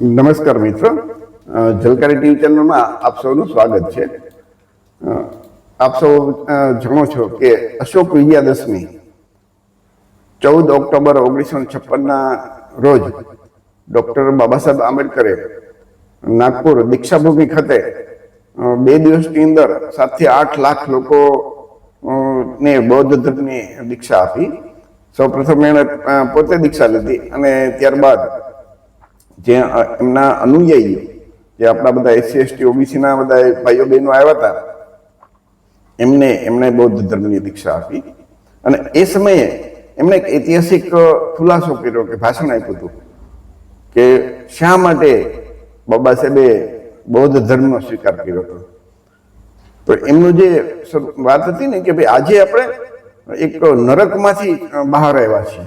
નમસ્કાર મિત્રો. જલકારી ટીવી ચેનલમાં આપ સૌનું સ્વાગત છે. આપ સૌ જાણો છો કે અશોક વિજયાદશમી ચૌદ ઓક્ટોબર ઓગણીસો છપ્પનના રોજ ડૉક્ટર બાબા સાહેબ આંબેડકરે નાગપુર દીક્ષાભૂમિ ખાતે બે દિવસની અંદર સાતથી આઠ લાખ લોકો ને બૌદ્ધ ધર્મની દીક્ષા આપી. સૌપ્રથમ એણે પોતે દીક્ષા લીધી અને ત્યારબાદ જે એમના અનુયાયીઓ, જે આપણા બધા એસસી, એસટી, ઓબીસીના બધા ભાઈઓ બહેનો આવ્યા હતા, એમને એમણે બૌદ્ધ ધર્મની દીક્ષા આપી. અને એ સમયે એમણે એક ઐતિહાસિક ખુલાસો કર્યો કે ભાષણ આપ્યું હતું કે શા માટે બાબા સાહેબે બૌદ્ધ ધર્મનો સ્વીકાર કર્યો હતો. તો એમનું જે વાત હતી ને કે ભાઈ આજે આપણે એક નરકમાંથી બહાર આવ્યા છીએ.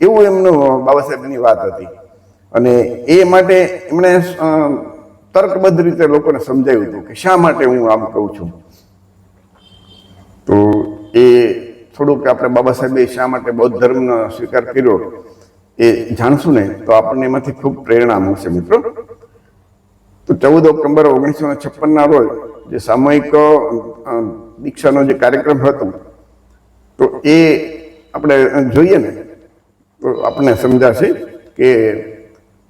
એવું એમનું બાબા સાહેબની વાત હતી. અને એ માટે એમણે તર્કબદ્ધ રીતે લોકોને સમજાવ્યું હતું કે શા માટે હું આમ કહું છું. તો એ થોડુંક આપણે બાબા સાહેબે શા માટે બૌદ્ધ ધર્મનો સ્વીકાર કર્યો એ જાણશું ને, તો આપણને એમાંથી ખૂબ પ્રેરણા મળશે મિત્રો. તો ચૌદ ઓક્ટોબર ઓગણીસો ને છપ્પનના રોજ જે સામૂહિક દીક્ષાનો જે કાર્યક્રમ હતો, તો એ આપણે જોઈએ ને, તો આપણને સમજાશે કે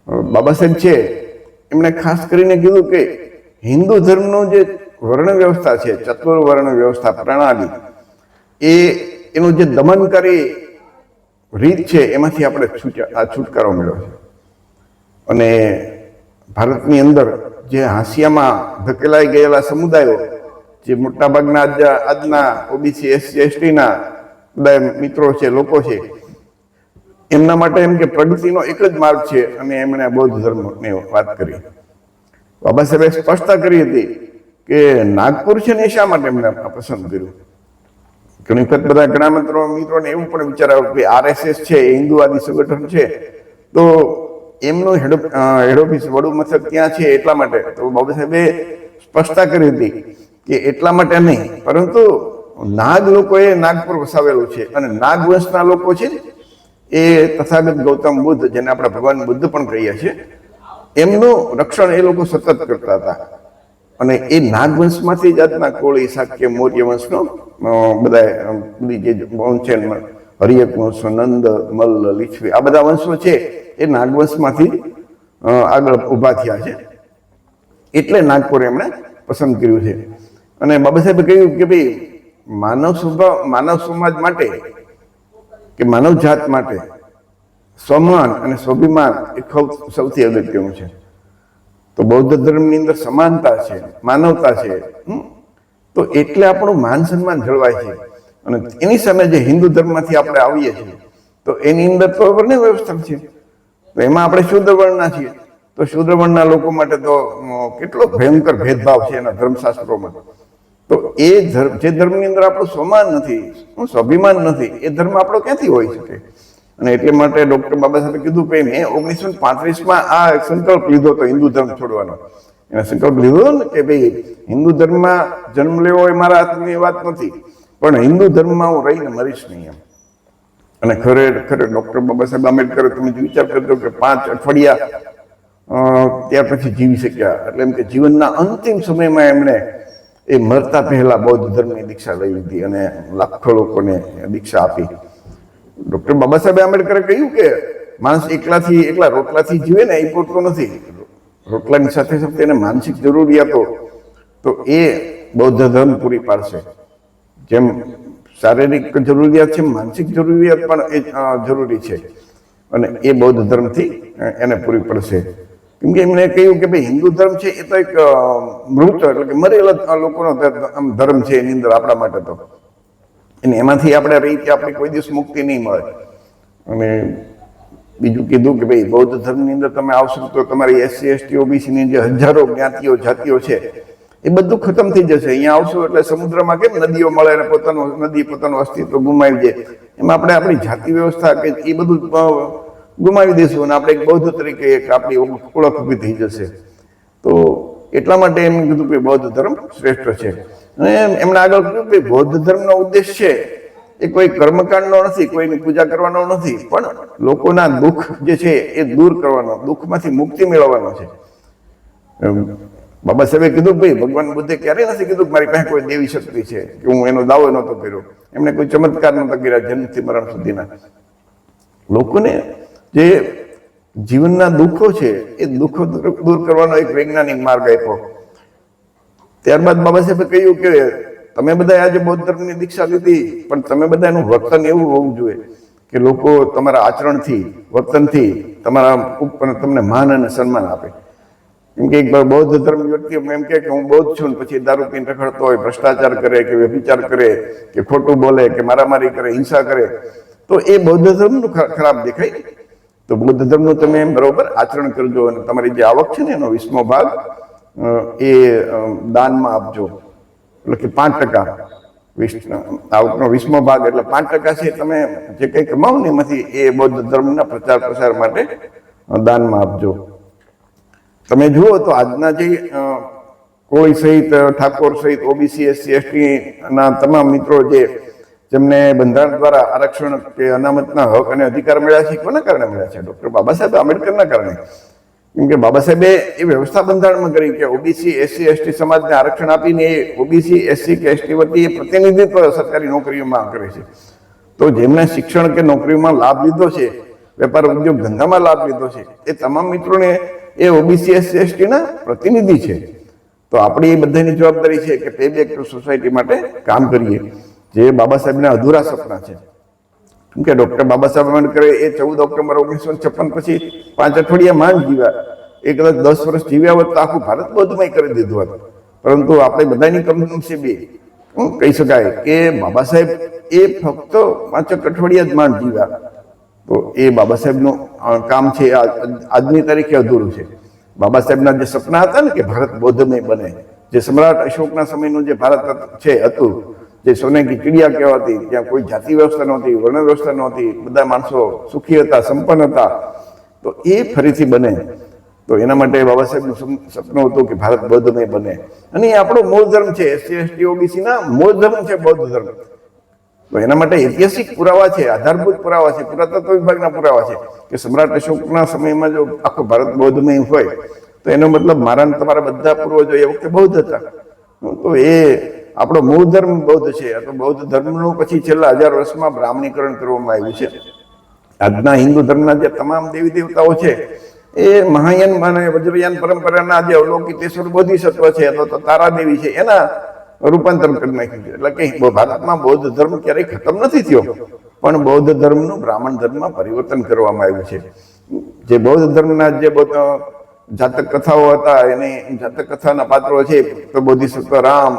બાબા સાહેબ છે. એમણે ખાસ કરીને કીધું કે હિન્દુ ધર્મનો જે વર્ણ વ્યવસ્થા છે, ચતુર વર્ણ વ્યવસ્થા પ્રણાલી, એ એનું જે દમનકારી રીત છે, એમાંથી આપણે આ છુટકારો મેળવ્યો છે. અને ભારતની અંદર જે હાંસિયામાં ધકેલાઈ ગયેલા સમુદાયો, જે મોટાભાગના આજ, આજના ઓબીસી એસસી એસટીના બધા મિત્રો છે, લોકો છે એમના માટે એમ કે પ્રગતિનો એક જ માર્ગ છે અને એમણે બૌદ્ધ ધર્મની વાત કરી. બાબા સાહેબે સ્પષ્ટતા કરી હતી કે નાગપુર છે ને શા માટે એમને પસંદ કર્યું? ઘણી વખત બધા ઘણા મિત્રો મિત્રોને એવું પણ વિચાર આવ્યો કે આરએસએસ છે એ હિન્દુવાદી સંગઠન છે તો એમનું હેડ હેડ ઓફિસ વડું મથક ત્યાં છે એટલા માટે? તો બાબા સાહેબે સ્પષ્ટતા કરી હતી કે એટલા માટે નહીં પરંતુ નાગ લોકોએ નાગપુર વસાવેલું છે અને નાગ વંશના લોકો છે ને, એ તથાગત ગૌતમ બુદ્ધ, જેને આપણે ભગવાન બુદ્ધ પણ કહીએ છીએ, એમનું રક્ષણ એ લોકો સતત કરતા હતા. અને એ નાગવંશમાંથી જાતના કોળી શાક્ય મૌર્ય વંશનો બધા જે વંશ છે હરિયક વંશ, નંદ મલ્લ લીછવી આ બધા વંશો છે, એ નાગવંશમાંથી આગળ ઊભા થયા છે. એટલે નાગપુર એમણે પસંદ કર્યું છે. અને બાબા સાહેબે કહ્યું કે ભાઈ, માનવ સ્વભાવ, માનવ સમાજ માટે કે માનવજાત માટે સ્વમાન અને સ્વાભિમાન એ સૌથી અગત્યનું છે. તો બૌદ્ધ ધર્મની અંદર સમાનતા છે, માનવતા છે? તો એટલે આપણું માન સન્માન જળવાય છે. અને એની સામે જે હિન્દુ ધર્મમાંથી આપણે આવીએ છીએ, તો એની અંદર તો વર્ણ વ્યવસ્થા છે. તો એમાં આપણે શુદ્ર વર્ણના છીએ. તો શુદ્ર વર્ણના લોકો માટે તો કેટલો ભયંકર ભેદભાવ છે એના ધર્મશાસ્ત્રોમાં. તો એ ધર્મ, જે ધર્મની અંદર આપણું સ્વમાન નથી શું સ્વાભિમાન નથી, એ ધર્મ આપણો ક્યાંથી હોઈ શકે? અને એટલે માટે ડોક્ટર બાબા સાહેબે કીધું કે મેં ઓગણીસો પાંત્રીસમાં આ સંકલ્પ લીધો હતો, હિન્દુ ધર્મ છોડવાનો. એને સંકલ્પ લીધો ને કે ભાઈ, હિન્દુ ધર્મમાં જન્મ લેવો એ મારા હાથની વાત નથી, પણ હિન્દુ ધર્મમાં હું રહીને મરીશ નહીં એમ. અને ખરે ખરે ડોક્ટર બાબા સાહેબ આંબેડકર તમે વિચાર કરજો કે પાંચ અઠવાડિયા ત્યાર પછી જીવી શક્યા. એટલે એમ કે જીવનના અંતિમ સમયમાં એમણે એ મરતા પહેલા બૌદ્ધ ધર્મની દીક્ષા લઈ લીધી અને લાખો લોકોને દીક્ષા આપી. ડોક્ટર બાબા સાહેબ આંબેડકરે કહ્યું કે માણસ એકલાથી, એકલા રોટલાથી જીવે ને એ પૂરતો નથી. રોટલાની સાથે સાથે એને માનસિક જરૂરિયાતો, તો એ બૌદ્ધ ધર્મ પૂરી પાડશે. જેમ શારીરિક જરૂરિયાત છે, માનસિક જરૂરિયાત પણ એ જરૂરી છે. અને એ બૌદ્ધ ધર્મથી એને પૂરી પડશે. કેમ કે એમણે કહ્યું કે ભાઈ, હિન્દુ ધર્મ છે એ તો એક મૃત એટલે કે મરેલા લોકોનો આમ ધર્મ છે એની અંદર આપણા માટે તો. અને એમાંથી આપણે રહી કે આપણી કોઈ દિવસ મુક્તિ નહીં મળે. અને બીજું કીધું કે ભાઈ, બૌદ્ધ ધર્મની અંદર તમે આવશો તો તમારી એસસી, એસટી, ઓબીસીની જે હજારો જ્ઞાતિઓ, જાતિઓ છે, એ બધું ખતમ થઈ જશે. અહીંયા આવશો એટલે સમુદ્રમાં કેમ નદીઓ મળે અને પોતાનું, નદી પોતાનું અસ્તિત્વ ગુમાવી જાય? એમાં આપણે આપણી જાતિ વ્યવસ્થા કે એ બધું ગુમાવી દઈશું અને આપણે એક બૌદ્ધ તરીકે એક આપણી ઓળખ ઊભી થઈ જશે. તો એટલા માટે એમ કીધું કે બૌદ્ધ ધર્મ શ્રેષ્ઠ છે. અને એમણે આગળ કહ્યું કે બૌદ્ધ ધર્મનો ઉદ્દેશ છે એ કોઈ કર્મકાંડનો નથી, કોઈની પૂજા કરવાનો નથી, પણ લોકોના દુઃખ જે છે એ દૂર કરવાનો, દુઃખમાંથી મુક્તિ મેળવવાનો છે. બાબા સાહેબે કીધું ભાઈ, ભગવાન બુદ્ધે ક્યારેય નથી કીધું કે મારી પાસે કોઈ દેવી શક્તિ છે, કે હું એનો દાવો નહોતો કર્યો. એમણે કોઈ ચમત્કાર નહોતા કર્યા જન્મથી મરણ સુધીના. લોકોને જે જીવનના દુઃખો છે, એ દુઃખો દૂર કરવાનો એક વૈજ્ઞાનિક માર્ગ આપ્યો. ત્યારબાદ બાબા સાહેબે કહ્યું કે તમે બધા આજે બૌદ્ધ ધર્મની દીક્ષા લીધી, પણ તમે બધા એનું વર્તન એવું હોવું જોઈએ કે લોકો તમારા આચરણથી, વર્તનથી તમારા ઉપર તમને માન અને સન્માન આપે. કેમ કે એક બૌદ્ધ ધર્મ વ્યક્તિ એમ કે હું બૌદ્ધ છું પછી દારૂ પીને રખડતો હોય, ભ્રષ્ટાચાર કરે કે વ્યભિચાર કરે, કે ખોટું બોલે, કે મારામારી કરે, હિંસા કરે, તો એ બૌદ્ધ ધર્મનું ખરાબ દેખાય. તો બૌદ્ધ ધર્મનું તમે એમ બરોબર આચરણ કરજો અને તમારી જે આવક છે ને એનો વીસમો ભાગ એ દાનમાં આપજો. એટલે કે પાંચ ટકા આવકનો વીસમો ભાગ એટલે પાંચ ટકા છે તમે જે કંઈ કમાવો ને એમાંથી એ બૌદ્ધ ધર્મના પ્રચાર પ્રસાર માટે દાનમાં આપજો. તમે જુઓ તો આજના જે કોઈ સહિત ઠાકોર સહિત, ઓબીસી, એસસી એસટી ના તમામ મિત્રો જે જેમને બંધારણ દ્વારા આરક્ષણ કે અનામતના હક અને અધિકાર મળ્યા છે, કોના કારણે મળ્યા છે? ડૉક્ટર બાબા સાહેબ આંબેડકરના કારણે. કેમ કે બાબા સાહેબે એ વ્યવસ્થા બંધારણમાં કરી કે ઓબીસી, એસસી, એસટી સમાજને આરક્ષણ આપીને એ ઓબીસી, એસસી કે એસટી વતી પ્રતિનિધિત્વ સરકારી નોકરીઓમાં કરે છે. તો જેમણે શિક્ષણ કે નોકરીમાં લાભ લીધો છે, વેપાર ઉદ્યોગ ધંધામાં લાભ લીધો છે, એ તમામ મિત્રોને એ ઓબીસી, એસસી, એસટીના પ્રતિનિધિ છે. તો આપણી એ બધાની જવાબદારી છે કે પે બેક ટુ સોસાયટી માટે કામ કરીએ. જે બાબા સાહેબના અધૂરા સપના છે. કેમ કે ડૉક્ટર બાબા સાહેબ આંબેડકરે એ ચૌદ ઓક્ટોબર ઓગણીસો છપ્પન પછી પાંચ અઠવાડિયા માંડ જીવ્યા. એ કદાચ દસ વર્ષ જીવ્યા હોત તો આખું ભારત બૌદ્ધમય કરી દીધું હતું. પરંતુ આપણે બધાની કમનસીબી, હું કહી શકાય કે બાબા સાહેબ એ ફક્ત પાંચ અઠવાડિયા જ માંડ જીવ્યા. તો એ બાબા સાહેબનું કામ છે આજની તારીખે અધૂરું છે. બાબા સાહેબના જે સપના હતા ને કે ભારત બૌદ્ધમય બને. જે સમ્રાટ અશોકના સમયનું જે ભારત છે, હતું જે સોનેકી ચીડિયા કહેવાતી, ત્યાં કોઈ જાતિ વ્યવસ્થા નહોતી, વર્ણ વ્યવસ્થા નહોતી, બધા માણસો સુખી હતા, સંપન્ન હતા. તો એ ફરીથી બને. તો એના માટે બાબા સાહેબનું સપનું હતું કે ભારત બૌદ્ધમય બને. અને એ આપણો મૂળ ધર્મ છે, એસસી, એસટી, ઓબીસીના મૂળ ધર્મ છે બૌદ્ધ ધર્મ. તો એના માટે ઐતિહાસિક પુરાવા છે, આધારભૂત પુરાવા છે, પુરાતત્વ વિભાગના પુરાવા છે કે સમ્રાટ અશોકના સમયમાં જો આખો ભારત બૌદ્ધમય હોય, તો એનો મતલબ મારા તમારા બધા પૂર્વજો એ વખતે બૌદ્ધ હતા. તો એ આપણો મૂળ ધર્મ બૌદ્ધ છે. તો બૌદ્ધ ધર્મનું પછી છેલ્લા હજાર વર્ષમાં બ્રાહ્મણીકરણ કરવામાં આવ્યું છે. આજના હિન્દુ ધર્મના જે તમામ દેવી દેવતાઓ છે, એ મહાયાન અને વજ્રયાન પરંપરાના જે અવલોકિતેશ્વર બોધિસત્વ છે અથવા તો તારાદેવી છે, એના રૂપાંતર કરી નાખ્યું છે. એટલે કે ભારતમાં બૌદ્ધ ધર્મ ક્યારેય ખતમ નથી થયો. પણ બૌદ્ધ ધર્મનું બ્રાહ્મણ ધર્મમાં પરિવર્તન કરવામાં આવ્યું છે. જે બૌદ્ધ ધર્મના જે જાતક કથાઓ હતા, એની જાતક કથાના પાત્રો છે, તો બોધિસત્વ રામ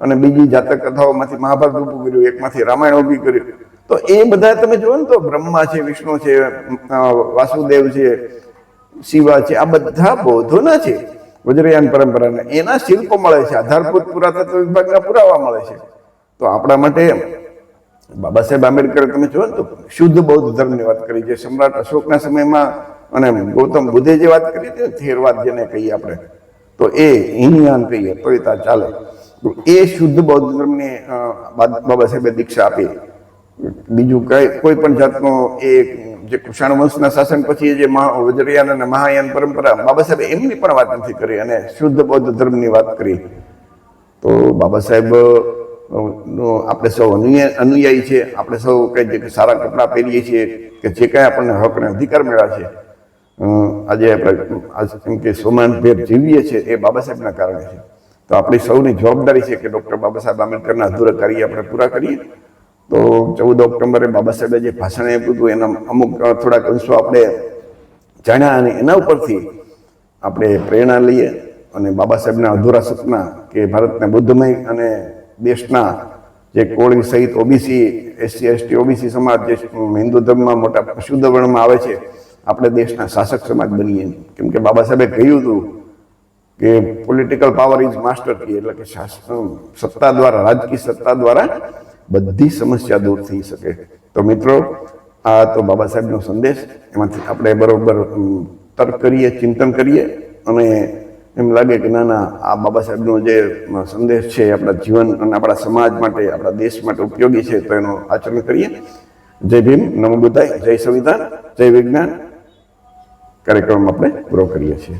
અને બીજી જાતક કથાઓમાંથી મહાભારત ઊભું કર્યું, એકમાંથી રામાયણ ઊભી કર્યું. તો એ બધા તમે જુઓ ને તો બ્રહ્મા છે, વિષ્ણુ છે વાસુદેવ છે, શિવા છે, આ બધા બૌદ્ધોના છે. વજ્રયાન પરંપરાના. એના શિલ્પો મળે છે, આધારભૂત પુરાતત્વ વિભાગના પુરાવા મળે છે. તો આપણા માટે બાબા સાહેબ આંબેડકરે તમે જુઓ ને તો શુદ્ધ બૌદ્ધ ધર્મની વાત કરી છે સમ્રાટ અશોકના સમયમાં અને ગૌતમ બુદ્ધે જે વાત કરી હતી થેરવાદ જેને કહીએ આપણે, તો એ હિનયાન કહીએ તા ચાલે. તો એ શુદ્ધ બૌદ્ધ ધર્મને બાબા સાહેબે દીક્ષા આપી. બીજું કઈ, કોઈ પણ જાતનો એ જે કૃષાણ વંશના શાસન પછી જે વજ્રયાન અને મહાયાન પરંપરા, બાબા સાહેબે એમની પણ વાત નથી કરી અને શુદ્ધ બૌદ્ધ ધર્મની વાત કરી. તો બાબા સાહેબ આપણે સૌ અનુયા, અનુયાયી છે. આપણે સૌ કંઈ જે સારા કપડાં પહેરીએ છીએ કે જે કાંઈ આપણને હક અને અધિકાર મળ્યા છે. આજે આપણે, આજ કેમ કે સોમાન ભેર જીવીએ છીએ એ બાબા સાહેબના કારણે છે. તો આપણી સૌની જવાબદારી છે કે ડૉક્ટર બાબા સાહેબ આંબેડકરના અધૂરા કાર્ય આપણે પૂરા કરીએ. તો ચૌદ ઓક્ટોબરે બાબા સાહેબે જે ભાષણ આપ્યું હતું, એના અમુક થોડાક અંશો આપણે જાણ્યા અને એના ઉપરથી આપણે પ્રેરણા લઈએ અને બાબા સાહેબના અધૂરા સપના કે ભારતને બુદ્ધમય અને દેશના જે કોળી સહિત ઓબીસી, એસસી, એસટી, ઓબીસી સમાજ જે હિન્દુ ધર્મમાં મોટા શુદ્ધ વર્ણમાં આવે છે, આપણે દેશના શાસક સમાજ બનીએ. કેમ કે બાબા સાહેબે કહ્યું હતું કે political power is master key એટલે કે શાસન, સત્તા દ્વારા, રાજકીય સત્તા દ્વારા બધી સમસ્યા દૂર થઈ શકે. તો મિત્રો, આ તો બાબા સાહેબનો સંદેશ. એમાંથી આપણે બરોબર તર્ક કરીએ, ચિંતન કરીએ અને એમ લાગે કે ના ના, આ બાબા સાહેબનો જે સંદેશ છે, આપણા જીવન અને આપણા સમાજ માટે, આપણા દેશ માટે ઉપયોગી છે, તો એનું આચરણ કરીએ. જય ભીમ, નમો બુદ્ધાય, જય સંવિધાન, જય વિજ્ઞાન. કાર્યક્રમ આપણે પૂરો કરીએ છીએ.